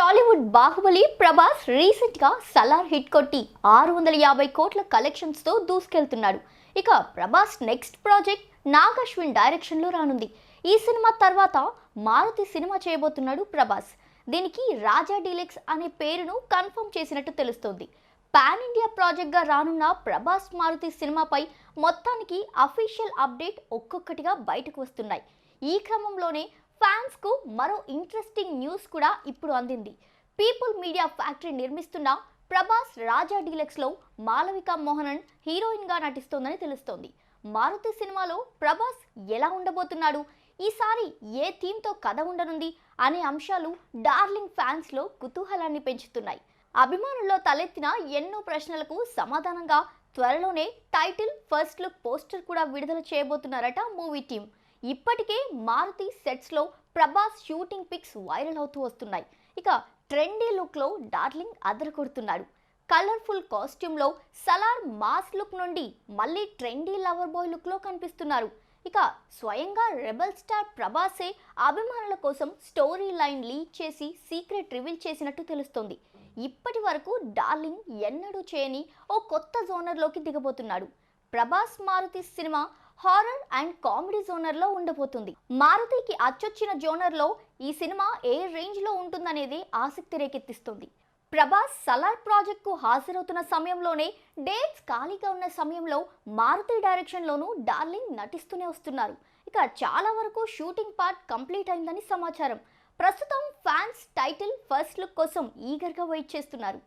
టాలీవుడ్ బాహుబలి ప్రభాస్ రీసెంట్గా సలార్ హిట్ కొట్టి ఆరు వందల యాభై కోట్ల కలెక్షన్స్తో దూసుకెళ్తున్నాడు. ఇక ప్రభాస్ నెక్స్ట్ ప్రాజెక్ట్ నాగశ్విన్ డైరెక్షన్లో రానుంది. ఈ సినిమా తర్వాత మారుతి సినిమా చేయబోతున్నాడు ప్రభాస్. దీనికి రాజా డీలెక్స్ అనే పేరును కన్ఫర్మ్ చేసినట్టు తెలుస్తోంది. పాన్ ఇండియా ప్రాజెక్ట్గా రానున్న ప్రభాస్ మారుతి సినిమాపై మొత్తానికి అఫీషియల్ అప్డేట్ ఒక్కొక్కటిగా బయటకు వస్తున్నాయి. ఈ క్రమంలోనే ఫ్యాన్స్కు మరో ఇంట్రెస్టింగ్ న్యూస్ కూడా ఇప్పుడు అందింది. పీపుల్ మీడియా ఫ్యాక్టరీ నిర్మిస్తున్న ప్రభాస్ రాజా డీలక్స్లో మాలవిక మోహనన్ హీరోయిన్గా నటిస్తోందని తెలుస్తోంది. మారుతి సినిమాలో ప్రభాస్ ఎలా ఉండబోతున్నాడు? ఈసారి ఏ థీమ్తో కథ ఉండనుంది? అనే అంశాలు డార్లింగ్ ఫ్యాన్స్లో కుతూహలాన్ని పెంచుతున్నాయి. అభిమానుల్లో తలెత్తిన ఎన్నో ప్రశ్నలకు సమాధానంగా త్వరలోనే టైటిల్ ఫస్ట్ లుక్ పోస్టర్ కూడా విడుదల చేయబోతున్నారట మూవీ టీం. ఇప్పటికే మారుతి సెట్స్లో ప్రభాస్ షూటింగ్ పిక్స్ వైరల్ అవుతూ వస్తున్నాయి. ఇక ట్రెండీ లుక్లో డార్లింగ్ అదరకొడుతున్నాడు కలర్ఫుల్ కాస్ట్యూమ్లో సలార్ మాస్ లుక్ నుండి మళ్ళీ ట్రెండీ లవర్ బాయ్ లుక్లో కనిపిస్తున్నారు. ఇక స్వయంగా రెబల్ స్టార్ ప్రభాసే అభిమానుల కోసం స్టోరీ లైన్ లీక్ చేసి సీక్రెట్ రివీల్ చేసినట్టు తెలుస్తోంది. ఇప్పటి వరకు డార్లింగ్ ఎన్నడూ చేయని ఓ కొత్త జోనర్లోకి దిగబోతున్నాడు. Prabhas Maruthi cinema horror and comedy జోనర్లో ఉండబోతుంది. మారుతికి అచ్చొచ్చిన జోనర్లో ఈ సినిమా ఏ రేంజ్లో ఉంటుందనేది ఆసక్తి రేకెత్తిస్తుంది. ప్రభాస్ సలార్ ప్రాజెక్ట్కు హాజరవుతున్న సమయంలోనే డేట్స్ ఖాళీగా ఉన్న సమయంలో మారుతి డైరెక్షన్లోనూ డార్లింగ్ నటిస్తూనే వస్తున్నారు. ఇక చాలా వరకు షూటింగ్ పార్ట్ కంప్లీట్ అయిందని సమాచారం. ప్రస్తుతం ఫ్యాన్స్ టైటిల్ ఫస్ట్ లుక్ కోసం ఈగర్గా వెయిట్ చేస్తున్నారు.